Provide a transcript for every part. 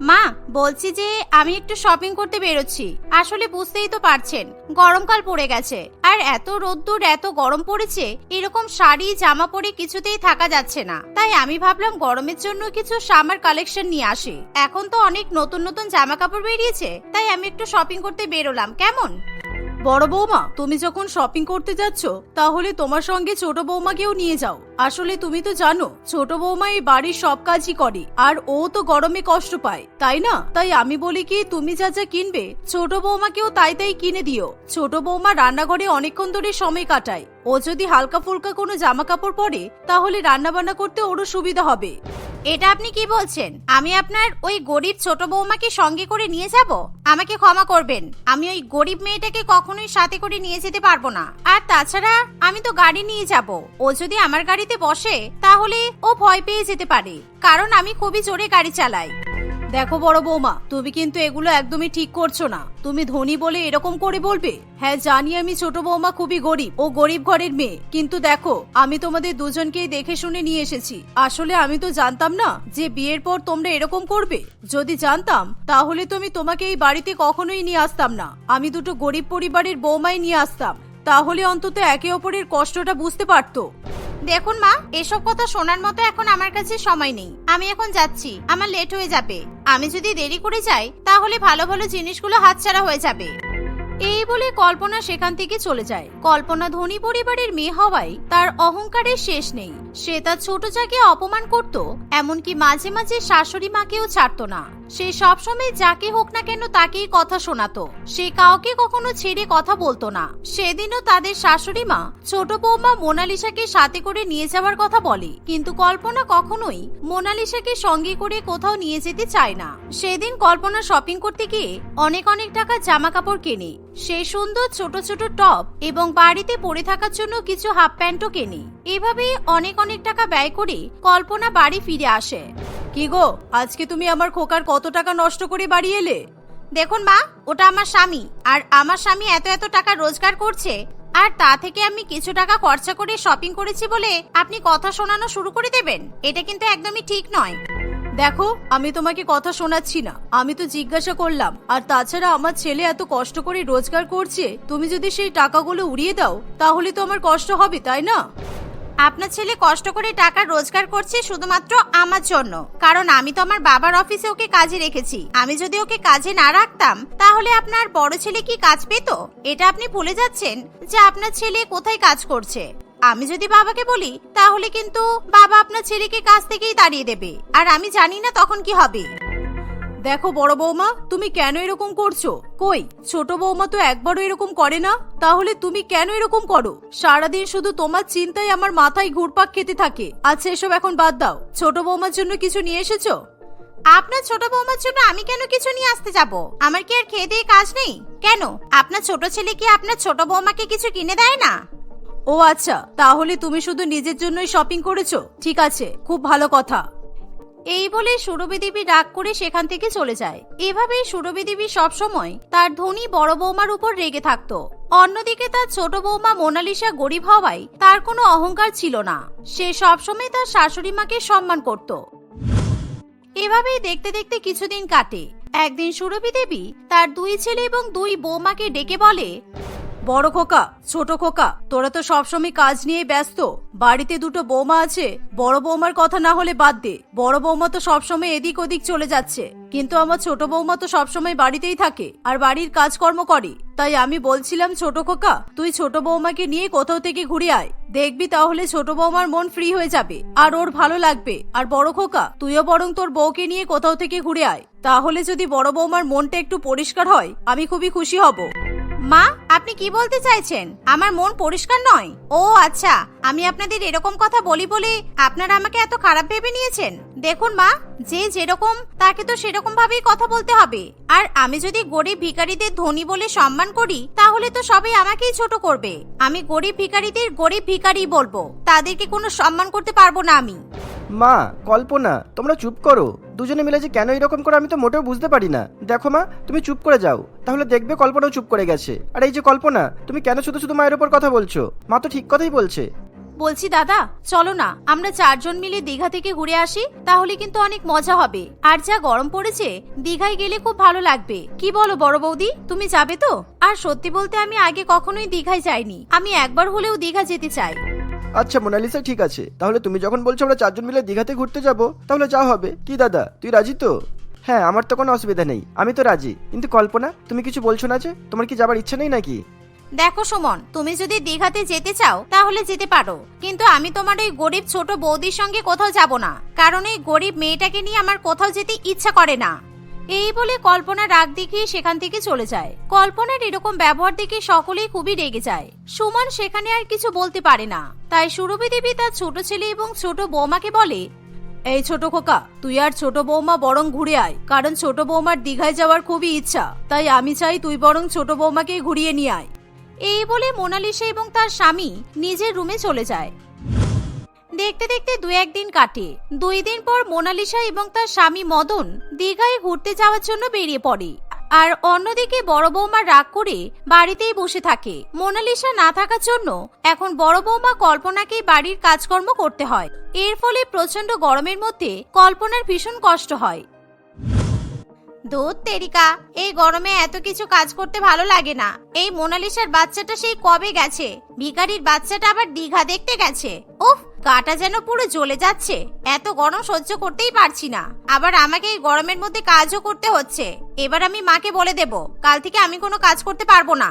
মা, বলছি যে আমি একটু শপিং করতে বেরোচ্ছি। আসলে বুঝতেই তো পারছেন, গরমকাল পড়ে গেছে। আর এত রোদ্দুর, এত গরম পড়েছে, এরকম শাড়ি, জামা পরে কিছুতেই থাকা যাচ্ছে না। তাই আমি ভাবলাম গরমের জন্য কিছু সামার কালেকশন নিয়ে আসি। এখন তো অনেক নতুন নতুন জামা কাপড় বেরিয়েছে, তাই আমি একটু শপিং করতে বেরোলাম। কেমন? বড় বৌমা, তুমি যখন শপিং করতে যাচ্ছ, তাহলে তোমার সঙ্গে ছোট বৌমাকেও নিয়ে যাও। আসলে তুমি তো জানো, ছোট বৌমা এই বাড়ির সব কাজই করে, আর ও তো গরমে কষ্ট পায়, তাই না? তাই আমি বলি কি, তুমি যা যা কিনবে, ছোট বৌমাকেও তাই তাই কিনে দিও। ছোট বৌমা রান্নাঘরে অনেকক্ষণ ধরে সময় কাটায়। ও যদি হালকা ফুলকা কোনো জামা কাপড় পরে, তাহলে রান্না বান্না করতে ওরও সুবিধা হবে। এটা আপনি কি বলছেন? আমি আপনার ওই গরিব ছোট বৌমাকে সঙ্গে করে নিয়ে যাব? আমাকে ক্ষমা করবেন। আমি ওই গরিব মেয়েটাকে কখনোই সাথে করে নিয়ে যেতে পারব না। আর তাছাড়া আমি তো গাড়ি নিয়ে যাব। ও যদি আমার গাড়িতে বসে, তাহলে ও ভয় পেয়ে যেতে পারে। কারণ আমি খুবই জোরে গাড়ি চালাই। দেখো বড় বৌমা, তুমি কিন্তু এগুলো একদমই ঠিক করছ না। তুমি ধনী বলে এরকম করে বলবে? হ্যাঁ জানি আমি ছোট বৌমা খুবই গরিব ও গরিব ঘরের মেয়ে। কিন্তু দেখো, আমি তোমাদের দুজনকেই দেখে শুনে নিয়ে এসেছি। আসলে আমি তো জানতাম না যে বিয়ের পর তোমরা এরকম করবে। যদি জানতাম, তাহলে তো আমি তোমাকে এই বাড়িতে কখনোই নিয়ে আসতাম না। আমি দুটো গরিব পরিবারের বৌমাই নিয়ে আসতাম। তাহলে অন্তত একে অপরের কষ্টটা বুঝতে পারতো। দেখুন মা, এসব কথা শোনার মতো এখন আমার কাছে সময় নেই। আমি এখন যাচ্ছি। আমার লেট হয়ে যাবে। আমি যদি দেরি করে যাই, তাহলে ভালো ভালো জিনিসগুলো হাতছাড়া হয়ে যাবে। এই বলে কল্পনা সেখান থেকে চলে যায়। কল্পনা ধনী পরিবারের মেয়ে হওয়ায় তার অহংকারের শেষ নেই। সে তার ছোট যাকে অপমান করত, এমনকি মাঝে মাঝে শাশুড়ি মাকেও ছাড়তো না। সে সবসময় যাকে হোক না কেন তাকেই কথা শোনাতো। সে কাউকে কখনো ছেড়ে কথা বলতো না। সেদিনও তাদের শাশুড়ি মা ছোট বৌমা মোনালিসাকে সাথে করে নিয়ে যাওয়ার কথা বলে। কিন্তু কল্পনা কখনোই মোনালিসাকে সঙ্গে করে কোথাও নিয়ে যেতে চায় না। সেদিন কল্পনা শপিং করতে গিয়ে অনেক অনেক টাকা জামা কাপড় কেনে। সে সুন্দর ছোট ছোট টপ এবং বাড়িতে পরে থাকার জন্য কিছু হাফ প্যান্টও কেনে। এভাবেই অনেক অনেক টাকা ব্যয় করে কল্পনা বাড়ি ফিরে আসে। কি গো, আজকে তুমি আমার খোকার কত টাকা নষ্ট করে বাড়ি এলে? দেখুন মা, ওটা আমার স্বামী আর আমার স্বামী এত এত টাকা রোজগার করছে আর তা থেকে আমি কিছু টাকা খরচা করে শপিং করেছি বলে আপনি কথা শোনানো শুরু করে দেবেন। এটা কিন্তু একদমই ঠিক নয়। দেখো, আমি তোমাকে কথা শোনাচ্ছি না। আমি তো জিজ্ঞাসা করলাম, আর তাছাড়া আমার ছেলে এত কষ্ট করে রোজগার করছে, তুমি যদি সেই টাকাগুলো উড়িয়ে দাও, তাহলে তো আমার কষ্ট হবে, তাই না? আপনার ছেলে কষ্ট করে টাকা রোজগার করছে শুধুমাত্র আমার জন্য। কারণ আমি তো আমার বাবার অফিসে ওকে কাজে রেখেছি। আমি যদি ওকে কাজে না রাখতাম, তাহলে আপনার বড় ছেলে কি কাজ পেত? এটা আপনি ভুলে যাচ্ছেন যে আপনার ছেলে কোথায় কাজ করছে। আমি যদি বাবাকে বলি, তাহলে কিন্তু বাবা আপনার ছেলেকে কাজ থেকেই তাড়িয়ে দেবে। আর আমি জানি না তখন কি হবে। দেখো বড় বৌমা, তুমি কেন এরকম করছ? কই, ছোট বৌমা তো একবারও এরকম করে না? তাহলে তুমি কেন এরকম করো? সারাদিন শুধু তোমার চিন্তায় আমার মাথায় ঘুরপাক খেতে থাকে। আচ্ছা এসব এখন বাদ দাও। ছোট বৌমার জন্য কিছু নিয়ে এসেছ? আপনার ছোট বৌমার জন্য আমি কেন কিছু নিয়ে আসতে যাব? আমার কি আর খেয়ে দিয়ে কাজ নেই? কেন? আপনার ছোট ছেলে কি আপনার ছোট বৌমাকে কিছু কিনে দেয় না? ও আচ্ছা তাহলে তুমি শুধু নিজের জন্যই শপিং করেছ? ঠিক আছে, খুব ভালো কথা। এই বলে সুরভি দেবী রাগ করে সেখান থেকে চলে যায়। এভাবেই সুরভি দেবী সবসময় তার ধনী বড় বৌমার উপর রেগে থাকতো। অন্যদিকে তার ছোট বৌমা মোনালিসা গরিব হওয়ায় তার কোনো অহংকার ছিল না। সে সবসময় তার শাশুড়ি মাকে সম্মান করত। এভাবেই দেখতে দেখতে কিছুদিন কাটে। একদিন সুরভি দেবী তার দুই ছেলে এবং দুই বৌমাকে ডেকে বলে বড় খোকা, ছোট খোকা, তোরা তো সবসময় কাজ নিয়ে ব্যস্ত। বাড়িতে দুটো বৌমা আছে, বড় বৌমার কথা না হলে বাদ দে। বড় বৌমা তো সবসময় এদিক ওদিক চলে যাচ্ছে। কিন্তু আমার ছোট বৌমা তো সবসময় বাড়িতেই থাকে আর বাড়ির কাজকর্ম করে। তাই আমি বলছিলাম, ছোট খোকা, তুই ছোট বৌমাকে নিয়ে কোথাও থেকে ঘুরে আয়। দেখবি তাহলে ছোট বৌমার মন ফ্রি হয়ে যাবে আর ওর ভালো লাগবে। আর বড় খোকা, তুইও বরং তোর বউকে নিয়ে কোথাও থেকে ঘুরে আয়। তাহলে যদি বড় বৌমার মনটা একটু পরিষ্কার হয়, আমি খুবই খুশি হব। মা, আপনি কি বলতে চাইছেন? আমার মন পরিষ্কার নয়। ও আচ্ছা আমি আপনাদের এরকম কথা বলি বলে আপনারা আমাকে এত খারাপ ভেবে নিয়েছেন? দেখুন মা, যে যেরকম, তাকে তো সেরকম ভাবেই কথা বলতে হবে। আর আমি যদি গরিব ভিখারিদের ধনী বলে সম্মান করি, তাহলে তো সবাই আমাকেই ছোট করবে। আমি গরিব ভিখারিদের গরিব ভিখারি বলব। তাদেরকে কোনো সম্মান করতে পারব না আমি। মা, কল্পনা, তোমরা চুপ করো। দুজনে মিলে যে কেন এরকম করে আমি তো মোটেও বুঝতে পারি না। দেখো মা, তুমি চুপ করে যাও। তাহলে দেখবে কল্পনাও চুপ করে গেছে। আর এই যে কল্পনা, তুমি কেন শুধু শুধু মায়ের উপর কথা বলছো? মা তো ঠিক কথাই বলছে। বলছি দাদা, চলো না, আমরা চারজন মিলে দীঘা থেকে ঘুরে আসি, তাহলে কিন্তু অনেক মজা হবে। আর যা গরম পড়েছে, দীঘায় গেলে খুব ভালো লাগবে। কি বলো বড় বৌদি, তুমি যাবে তো? আর সত্যি বলতে আমি আগে কখনোই দীঘায় যাইনি। আমি একবার হলেও দীঘা যেতে চাই। আচ্ছা মোনালিসা, ঠিক আছে। তাহলে তুমি যখন বলছো আমরা চারজন মিলে দীঘাতে ঘুরতে যাব, তাহলে যা হবে। কি দাদা, তুই রাজি তো? হ্যাঁ আমার তো কোনো অসুবিধা নেই। আমি তো রাজি। কিন্তু কল্পনা, তুমি কিছু বলছো না যে, তোমার কি যাবার ইচ্ছা নেই নাকি? দেখো সুমন, তুমি যদি দীঘাতে যেতে চাও, তাহলে যেতে পারো। কিন্তু আমি তোমার ওই গরিব ছোট বৌদির সঙ্গে কোথাও যাব না। কারণ এই গরিব মেয়েটাকে নিয়ে আমার কোথাও যেতে ইচ্ছা করে না। এই বলে কল্পনা রাগ দেখিয়ে সেখান থেকে চলে যায়। কল্পনার এরকম ব্যবহার দেখে সকলেই খুবই রেগে যায়। সুমন সেখানে আর কিছু বলতে পারে না। তাই সুরভি দেবী তার ছোট ছেলে এবং ছোট বৌমাকে বলে, এই ছোট খোকা, তুই আর ছোট বৌমা বরং ঘুরে আয়, কারণ ছোট বৌমার দীঘায় যাওয়ার খুবই ইচ্ছা। তাই আমি চাই তুই বরং ছোট বৌমাকে ঘুরিয়ে নিয়ে আয়। এই বলে মোনালিসা এবং তার স্বামী নিজের রুমে চলে যায়। দেখতে দেখতে দু একদিন কাটে। দুই দিন পর মোনালিসা এবং তার স্বামী মদন দীঘায় ঘুরতে যাওয়ার জন্য বেরিয়ে পড়ে। আর অন্যদিকে বড় বৌমা রাগ করে বাড়িতেই বসে থাকে। মোনালিসা না থাকার জন্য এখন বড় বৌমা কল্পনাকেই বাড়ির কাজকর্ম করতে হয়। এর ফলে প্রচণ্ড গরমের মধ্যে কল্পনার ভীষণ কষ্ট হয়। দুধ তেরিকা, এই গরমে এত কিছু কাজ করতে ভালো লাগে না। এই মোনালিসার বাচ্চাটা সেই কবে গেছে? ভিখারির বাচ্চাটা আবার দীঘা দেখতে গেছে? উফ, গাটা যেন পুরো জ্বলে যাচ্ছে। এত গরম সহ্য করতেই পারছি না। আবার আমাকে এই গরমের মধ্যে কাজও করতে হচ্ছে। এবার আমি মাকে বলে দেব, কাল থেকে আমি কোনো কাজ করতে পারব না।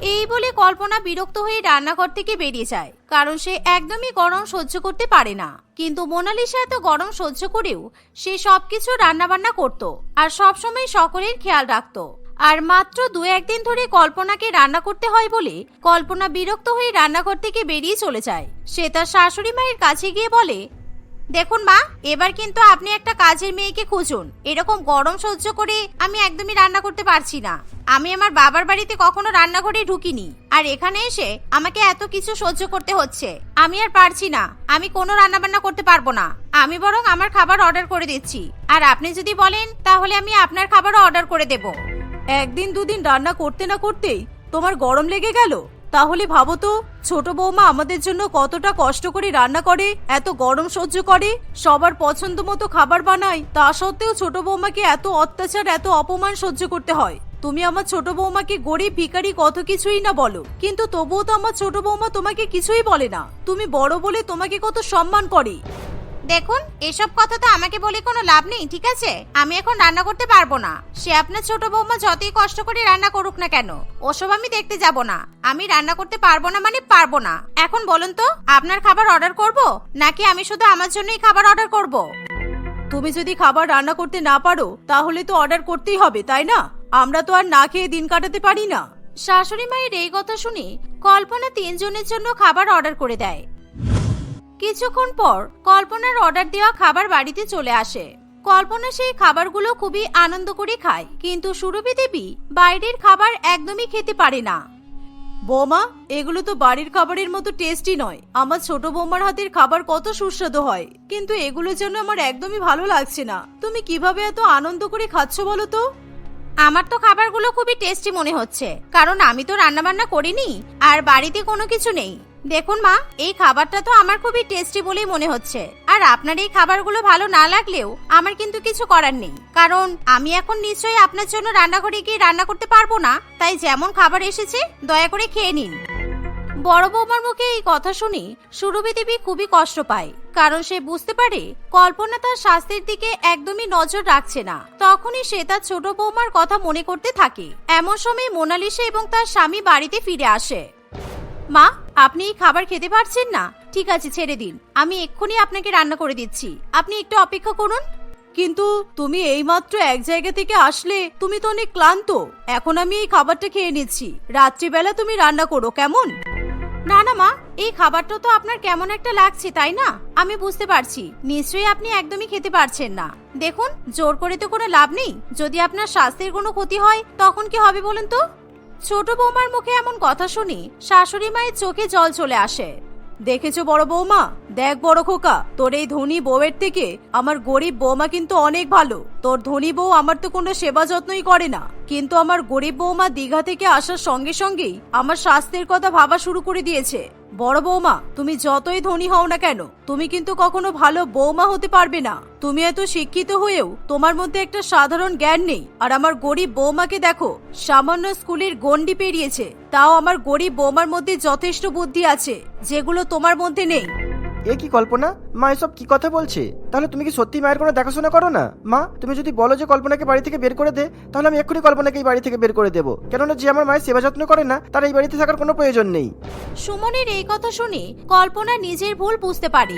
এই বলে কল্পনা বিরক্ত হয়ে রান্নাঘর থেকে বেরিয়ে যায়, কারণ সে একদমই গরম সহ্য করতে পারে না। কিন্তু মোনালিসা এত গরম সহ্য করেও সে সবকিছু রান্নাবান্না করত আর সবসময় সকলের খেয়াল রাখতো। আর মাত্র দু একদিন ধরে কল্পনাকে রান্না করতে হয় বলে কল্পনা বিরক্ত হয়ে রান্নাঘর থেকে বেরিয়ে চলে যায়। সে তার শাশুড়ি মায়ের কাছে গিয়ে বলে দেখুন মা, এবার কিন্তু আপনি একটা কাজের মেয়েকে খুঁজুন। এরকম গরম সহ্য করে আমি একদমই রান্না করতে পারছি না। আমি আমার বাবার বাড়িতে কখনো রান্নাঘরে ঢুকিনি। আর এখানে এসে আমাকে এত কিছু সহ্য করতে হচ্ছে। আমি আর পারছি না। আমি কোনো রান্না বান্না করতে পারব না। আমি বরং আমার খাবার অর্ডার করে দিচ্ছি। আর আপনি যদি বলেন, তাহলে আমি আপনার খাবারও অর্ডার করে দেব। একদিন দুদিন রান্না করতে না করতেই তোমার গরম লেগে গেল? তাহলে ভাবো তো, ছোট বৌমা আমাদের জন্য কতটা কষ্ট করে রান্না করে, এত গরম সহ্য করে, সবার পছন্দ মতো খাবার বানায়, তা সত্ত্বেও ছোট বৌমাকে এত অত্যাচার, এত অপমান সহ্য করতে হয়। তুমি আমার ছোট বৌমাকে গরিব ভিখারি কত কিছুই না বলো, কিন্তু তবুও তো আমার ছোট বৌমা তোমাকে কিছুই বলে না। তুমি বড় বলে তোমাকে কত সম্মান করে। দেখুন এসব কথা তো আমাকে বলে কোনো লাভ নেই ঠিক আছে? আমি এখন রান্না করতে পারব না। সে আপনার ছোট বৌমা যতই কষ্ট করে রান্না করুক না কেন ওসব আমি দেখতে যাব না। আমি রান্না করতে পারব না মানে পারব না। এখন বলুন তো আপনার খাবার অর্ডার করব? নাকি আমি শুধু আমার জন্যই খাবার অর্ডার করব? তুমি যদি খাবার রান্না করতে না পারো তাহলে তো অর্ডার করতেই হবে তাই না? আমরা তো আর না খেয়ে দিন কাটাতে পারি না। শাশুড়ি মায়ের এই কথা শুনে কল্পনা তিনজনের জন্য খাবার অর্ডার করে দেয়। কিছুক্ষণ পর কল্পনার অর্ডার দেওয়া খাবার বাড়িতে চলে আসে। কল্পনা সেই খাবারগুলো খুবই আনন্দ করে খায়, কিন্তু সুরভি দেবী বাইরের খাবার একদমই খেতে পারে না। বৌমা, এগুলো তো বাড়ির খাবারের মতো টেস্টি নয়। আমার ছোট বৌমার হাতের খাবার কত সুস্বাদু হয়। কিন্তু এগুলো যেন আমার একদমই ভালো লাগছে না। তুমি কীভাবে এত আনন্দ করে খাচ্ছ বলো তো? আমার তো খাবারগুলো খুবই টেস্টি মনে হচ্ছে। কারণ আমি তো রান্না বান্না করিনি, আর বাড়িতে কোনো কিছু নেই। দেখুন মা, এই খাবারটা তো আমার খুবই টেস্টি বলেই মনে হচ্ছে। আর আপনার এই খাবারগুলো ভালো না লাগলেও আমার কিন্তু কিছু করার নেই। কারণ আমি এখন নিশ্চয়ই আপনার জন্য রান্নাঘরে গিয়ে রান্না করতে পারব না, তাই যেমন খাবার এসেছে, দয়া করে খেয়ে নিন। বড় বৌমার মুখে এই কথা শুনে সুরভি দেবী খুবই কষ্ট পায়, কারণ সে বুঝতে পারে কল্পনা তার স্বাস্থ্যের দিকে একদমই নজর রাখছে না। তখনই সে তার ছোট বৌমার কথা মনে করতে থাকে। এমন সময় মোনালিসা এবং তার স্বামী বাড়িতে ফিরে আসে। মা আপনি এই খাবার খেতে পারছেন না। ঠিক আছে, ছেড়ে দিন। আমি এক্ষুনি আপনাকে রান্না করে দিচ্ছি। আপনি একটু অপেক্ষা করুন। কিন্তু তুমি এইমাত্র এক জায়গা থেকে আসলে তুমি তো অনেক ক্লান্ত। এখন আমি এই খাবারটা খেয়ে নিচ্ছি। রাত্রিবেলা তুমি রান্না করো, কেমন? না না, মা, এই খাবারটা তো আপনার কেমন একটা লাগছে, তাই না? আমি বুঝতে পারছি। নিশ্চয়ই আপনি একদমই খেতে পারছেন না। দেখুন, জোর করে তো কোনো লাভ নেই। যদি আপনার স্বাস্থ্যের কোনো ক্ষতি হয়, তখন কি হবে বলুন তো? ছোট বৌমার মুখে এমন কথা শুনি শাশুড়ি মায়ের চোখে জল চলে আসে। দেখেছ বড় বৌমা? দেখ বড় খোকা, তোর এই ধনী বউয়ের থেকে আমার গরিব বৌমা কিন্তু অনেক ভালো। তোর ধনী বউ আমার তো কোনো সেবা যত্নই করে না। কিন্তু আমার গরিব বৌমা দীঘা থেকে আসার সঙ্গে সঙ্গেই আমার স্বাস্থ্যের কথা ভাবা শুরু করে দিয়েছে। বড় বৌমা, তুমি যতই ধনী হও না কেন, তুমি কিন্তু কখনো ভালো বৌমা হতে পারবে না। তুমি এত শিক্ষিত হয়েও তোমার মধ্যে একটা সাধারণ জ্ঞান নেই। আর আমার গরিব বৌমাকে দেখো, সামান্য স্কুলের গন্ডি পেরিয়েছে। তাও আমার গরিব বৌমার মধ্যে যথেষ্ট বুদ্ধি আছে, যেগুলো তোমার মধ্যে নেই। এ কি কল্পনা? মা, এসব কি কথা বলছে? তাহলে তুমি কি সত্যি মায়ের কোনো দেখাশোনা করো না? মা, তুমি যদি বলো যে কল্পনাকে বাড়ি থেকে বের করে দে, তাহলে আমি এক্ষুনি কল্পনাকে এই বাড়ি থেকে বের করে দেবো। কেননা যে আমার মায়ের সেবা যত্ন করে না, তার এই বাড়িতে থাকার কোনো প্রয়োজন নেই। সুমনের এই কথা শুনে কল্পনা নিজের ভুল বুঝতে পারে।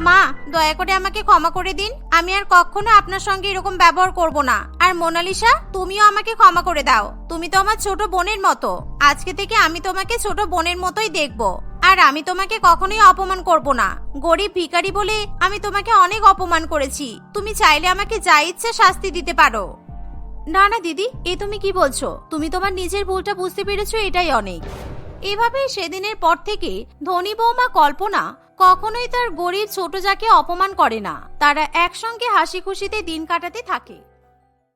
মা, দয়া করে আমাকে ক্ষমা করে দিন। আমি আর কখনো আপনার সঙ্গে এরকম ব্যবহার করব না। আর মোনালিসা, তুমিও আমাকে ক্ষমা করে দাও। তুমি তো আমার ছোট বোনের মতো। আজকে থেকে আমি তোমাকে ছোট বোনের মতোই দেখব। আর আমি তোমাকে কখনোই অপমান করব না। গরিব ভিখারি বলে আমি তোমাকে অনেক অপমান করেছি। তুমি চাইলে আমাকে যা ইচ্ছে শাস্তি দিতে পারো। না না, দিদি, এ তুমি কি বলছো? তুমি তোমার নিজের ভুলটা বুঝতে পেরেছ, এটাই অনেক। এভাবে সেদিনের পর থেকে ধনী বৌমা কল্পনা কখনোই তার গরিব ছোট যাকে অপমান করে না। তারা একসঙ্গে হাসি খুশিতে দিন কাটাতে থাকে।